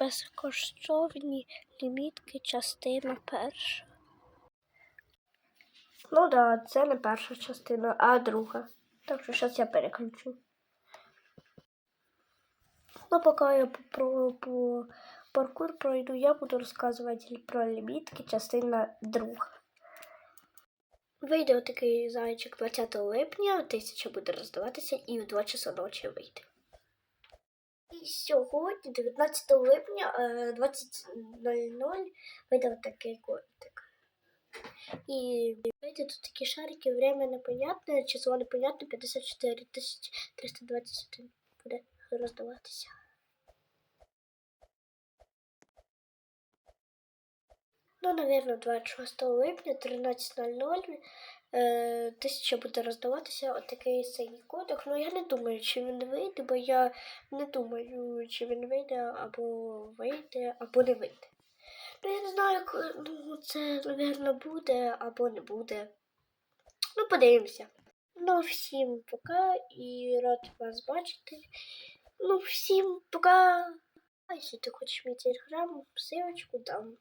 Безкоштовні лімітки, частина перша. Ну да, це не перша частина, а друга. Так що зараз я переключу. Ну, поки я по, по паркур пройду, я буду розказувати про лімітки, частина друга. Вийде отакий зайчик 20 липня, тисяча буде роздаватися і в 2 часа ночі вийде. І сьогодні, 19 липня, е, 20.00, вийде отакий котик. І вийде тут такі шарики, время непонятне, число непонятне, 54 321 буде роздаватися. Ну, наверное, 26 липня, 13.00, е, тисяча буде роздаватися отакий синій кодек. Ну, я не думаю, чи він вийде, бо я не думаю, чи він вийде, або вийде, або не вийде. Ну, я не знаю, ну, це, напевно, буде або не буде. Ну, подивимося. Ну, всім пока і рад вас бачити. Ну, всім пока. А якщо ти хочеш мій телеграм, ссылочку дам.